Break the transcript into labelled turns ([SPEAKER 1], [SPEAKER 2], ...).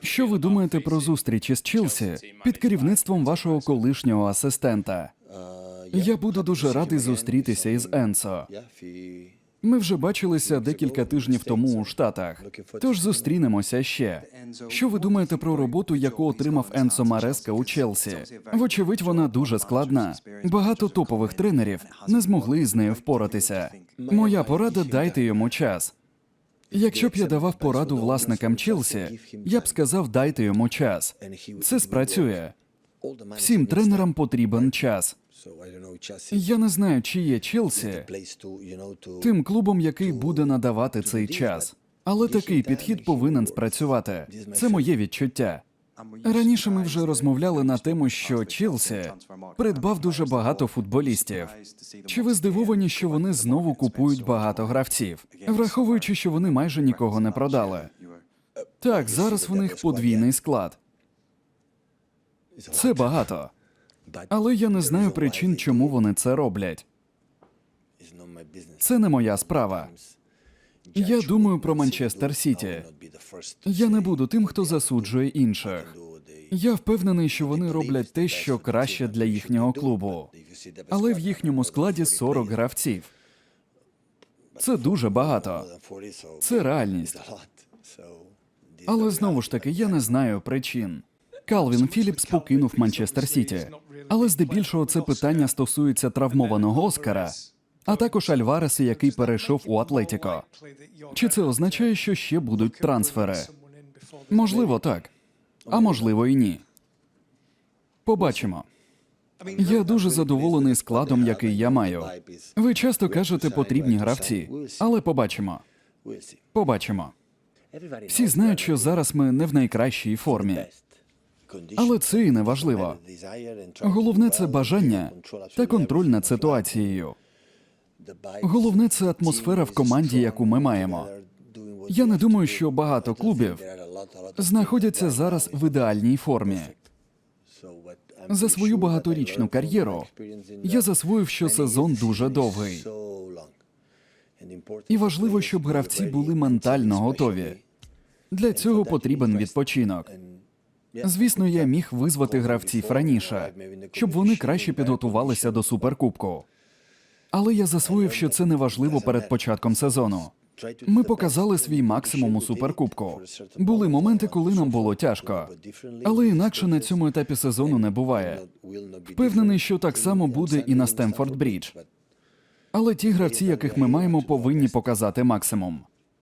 [SPEAKER 1] Що ви думаєте про зустріч із Челсі під керівництвом вашого колишнього асистента? Я буду дуже радий зустрітися із Енсо. Ми вже бачилися декілька тижнів тому у Штатах, тож зустрінемося ще. Що ви думаєте про роботу, яку отримав Енсо Мареска у Челсі? Вочевидь, вона дуже складна. Багато топових тренерів не змогли з нею впоратися. Моя порада дайте йому час. Якщо б я давав пораду власникам Челсі, я б сказав, дайте йому час. Це спрацює. Всім тренерам потрібен час. Я не знаю, чи є Челсі тим клубом, який буде надавати цей час. Але такий підхід повинен спрацювати. Це моє відчуття. Раніше ми вже розмовляли на тему, що Челсі придбав дуже багато футболістів. Чи ви здивовані, що вони знову купують багато гравців, враховуючи, що вони майже нікого не продали? Так, зараз в них подвійний склад. Це багато. Але я не знаю причин, чому вони це роблять. Це не моя справа. Я думаю про Манчестер Сіті. Я не буду тим, хто засуджує інших. Я впевнений, що вони роблять те, що краще для їхнього клубу. Але в їхньому складі 40 гравців. Це дуже багато. Це реальність. Але знову ж таки, я не знаю причин. Калвін Філіпс покинув Манчестер Сіті. Але здебільшого це питання стосується травмованого Оскара, а також Альвареса, який перейшов у Атлетіко. Чи це означає, що ще будуть трансфери? Можливо, так. А можливо, і ні. Побачимо. Я дуже задоволений складом, який я маю. Ви часто кажете, потрібні гравці, але побачимо. Побачимо. Всі знають, що зараз ми не в найкращій формі. Але це і не важливо. Головне це бажання та контроль над ситуацією. Головне це атмосфера в команді, яку ми маємо. Я не думаю, що багато клубів знаходяться зараз в ідеальній формі. За свою багаторічну кар'єру я засвоїв, що сезон дуже довгий. І важливо, щоб гравці були ментально готові. Для цього потрібен відпочинок. Звісно, я міг визвати гравців раніше, щоб вони краще підготувалися до суперкубку. Але я засвоїв, що це не важливо перед початком сезону. Ми показали свій максимум у суперкубку. Були моменти, коли нам було тяжко, але інакше на цьому етапі сезону не буває. Впевнений, що так само буде і на Стемфорд Брідж. Але ті гравці, яких ми маємо, повинні показати максимум.